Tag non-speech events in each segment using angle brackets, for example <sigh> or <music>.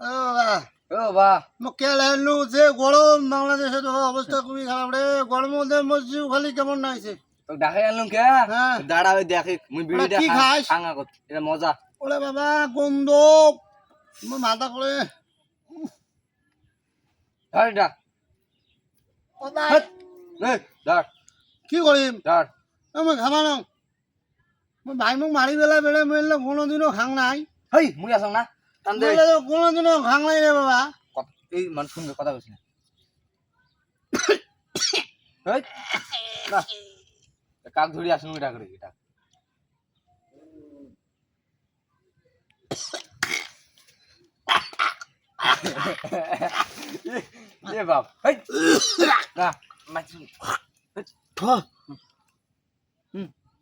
ও বাবা ও বা মই কেল হেলু যে গরম বাংলাদেশে অবস্থা খুবই খারাপ রে গরমের মধ্যে মসজিদ খালি কেমন নাইছে? তো দেখাই আনলুম কে। দাঁড়া ওই মুই বিড়িটা কি খাস? খাঙা কর এটা মজা। ওরে বাবা গন্ধ মই মাথা করে ধর কি কৰিম? মই খাবা মই ভাই মোক মাৰি পেলাই বেলে মেলিলে কোনোদিনো খাং নাই। হেই মুই আসাম না? টান দে মই কোনোদিনো খাং নাই রে বাবা। এই মানে শুনবে কথা বলছি না। <coughs> কাক ধরি আসুন এটা করে এটা। <coughs> এ বাপ হেই না মাছি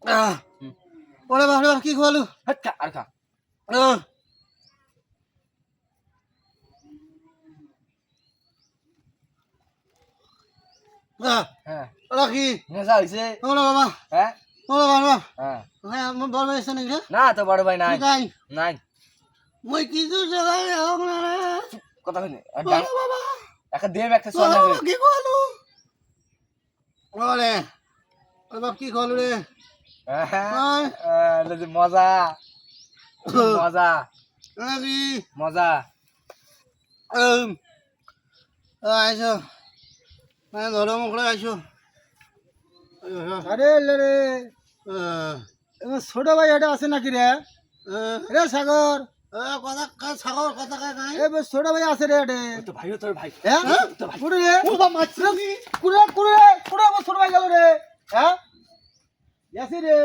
আহ, ওরে বাপ রে বাপ কি খোৱালো হেট আর খা। হ্যাঁ। কি? নেশা হইছে। ওরে বাবা। হ্যাঁ। ওরে বাবা। হ্যাঁ। হ্যাঁ আমার বড় ভাই এসে নাকি? না তো বড় ভাই নাই। মই কিছু জায়গায় হোক না কথা একটা দেব একটা ওরে কি খোৱালো ওরে ওরে বাপ কি খোৱালো রে? হ্যাঁ যে মজা। মজা। মজা। আইসো। মানে ধরো মুখলে আইসো আরে রে। এবার ছোট ভাই এটা আছে নাকি রে? রে সাগর। কথা কা ছাগল কথা কা নাই? এবার ছোট ভাই আছে রে এটে। তো ভাইও তোর ভাই। হ্যাঁ? তো ভাই। কুড়ে রে। ও বা মাছ কুড়ে কুড়ে কুড়ে ছোট ভাই গেল রে। হ্যাঁ? ইয়াসি রে।